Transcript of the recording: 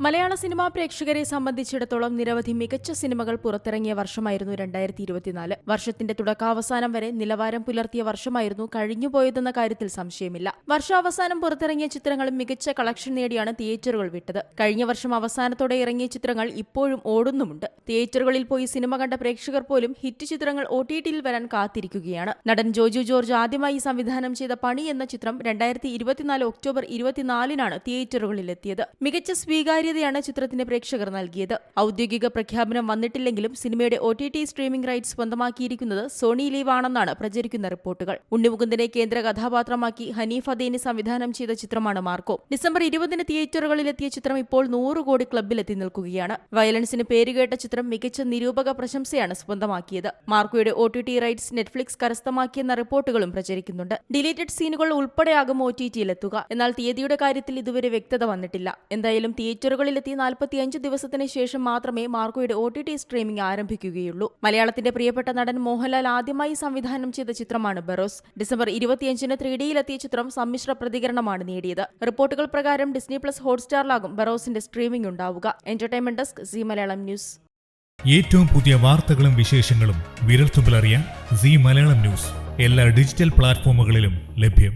മലയാള cinema പ്രേക്ഷകരെ സംബന്ധിച്ചിടത്തോളം നിരവധി മികച്ച സിനിമകൾ പുറത്തിറങ്ങിയ വർഷമായിരുന്നു രണ്ടായിരത്തി ഇരുപത്തിനാല് വർഷത്തിന്റെ തുടക്കാവസാനം വരെ നിലവാരം പുലർത്തിയ വർഷമായിരുന്നു കഴിഞ്ഞുപോയതെന്ന കാര്യത്തിൽ സംശയമില്ല. വർഷാവസാനം പുറത്തിറങ്ങിയ ചിത്രങ്ങൾ മികച്ച കളക്ഷൻ നേടിയാണ് തിയേറ്ററുകൾ വിട്ടത്. കഴിഞ്ഞ വർഷം അവസാനത്തോടെ ഇറങ്ങിയ ചിത്രങ്ങൾ ഇപ്പോഴും ഓടുന്നുമുണ്ട്. തിയേറ്ററുകളിൽ പോയി സിനിമ കണ്ട പ്രേക്ഷകർ പോലും ഹിറ്റ് ചിത്രങ്ങൾ ഒ ടി ടിയിൽ വരാൻ കാത്തിരിക്കുകയാണ്. നടൻ ജോജു ജോർജ് ആദ്യമായി സംവിധാനം ചെയ്ത പണി എന്ന ചിത്രം രണ്ടായിരത്തി ഇരുപത്തിനാല് ഒക്ടോബർ ഇരുപത്തിനാലിനാണ് തിയേറ്ററുകളിലെത്തിയത്. മികച്ച സ്വീകാര്യതയാണ് ചിത്രത്തിന് പ്രേക്ഷകർ നൽകിയത്. ഔദ്യോഗിക പ്രഖ്യാപനം വന്നിട്ടില്ലെങ്കിലും സിനിമയുടെ ഒ സ്ട്രീമിംഗ് റൈറ്റ്സ് സ്വന്തമാക്കിയിരിക്കുന്നത് സോണി ലീവാണെന്നാണ് പ്രചരിക്കുന്ന റിപ്പോർട്ടുകൾ. ഉണ്ണിമുകുന്ദനെ കേന്ദ്ര കഥാപാത്രമാക്കി ഹനീഫ് അദേനി സംവിധാനം ചെയ്ത ചിത്രമാണ് മാർക്കോ. ഡിസംബർ ഇരുപതിന് തിയേറ്ററുകളിലെത്തിയ ചിത്രം ഇപ്പോൾ നൂറ് കോടി ക്ലബിലെത്തി നിൽക്കുകയാണ്. വയലൻസിന് പേരുകേട്ട ചിത്രം മികച്ച നിരൂപക പ്രശംസയാണ് സ്വന്തമാക്കിയത്. മാർക്കോയുടെ O T T rights Netflix കരസ്ഥമാക്കിയെന്ന റിപ്പോർട്ടുകളും പ്രചരിക്കുന്നുണ്ട്. ഡിലീറ്റഡ് സീനുകൾ ഉൾപ്പെടെയാകും ഒ ടി ടിയിലെത്തുക എന്നാൽ തീയതിയുടെ കാര്യത്തിൽ ഇതുവരെ വ്യക്തത വന്നിട്ടില്ല. എന്തായാലും തിയേറ്ററുകളിലെത്തി നാൽപ്പത്തിയഞ്ച് ദിവസത്തിന് ശേഷം മാത്രമേ മാർക്കോയുടെ ഒ ടി ടി സ്ട്രീമിംഗ് ആരംഭിക്കുകയുള്ളൂ. മലയാളത്തിന്റെ പ്രിയപ്പെട്ട നടൻ മോഹൻലാൽ ആദ്യമായി സംവിധാനം ചെയ്ത ചിത്രമാണ് ബറോസ്. ഡിസംബർ ഇരുപത്തിയഞ്ചിന് ത്രീ ഡിയിലെത്തിയ ചിത്രം സമ്മിശ്ര പ്രതികരണമാണ് നേടിയത്. റിപ്പോർട്ടുകൾ പ്രകാരം ഡിസ്നി പ്ലസ് ഹോട്ട്സ്റ്റാറിലാകും ബറോസിന്റെ സ്ട്രീമിംഗ് ഉണ്ടാവുക. Entertainment desk Zee Malayalam news. ഏറ്റവും പുതിയ വാർത്തകളും വിശേഷങ്ങളും വിരൽത്തുമ്പിലറിയാൻ സി മലയാളം ന്യൂസ്. എല്ലാ ഡിജിറ്റൽ പ്ലാറ്റ്ഫോമുകളിലും ലഭ്യം.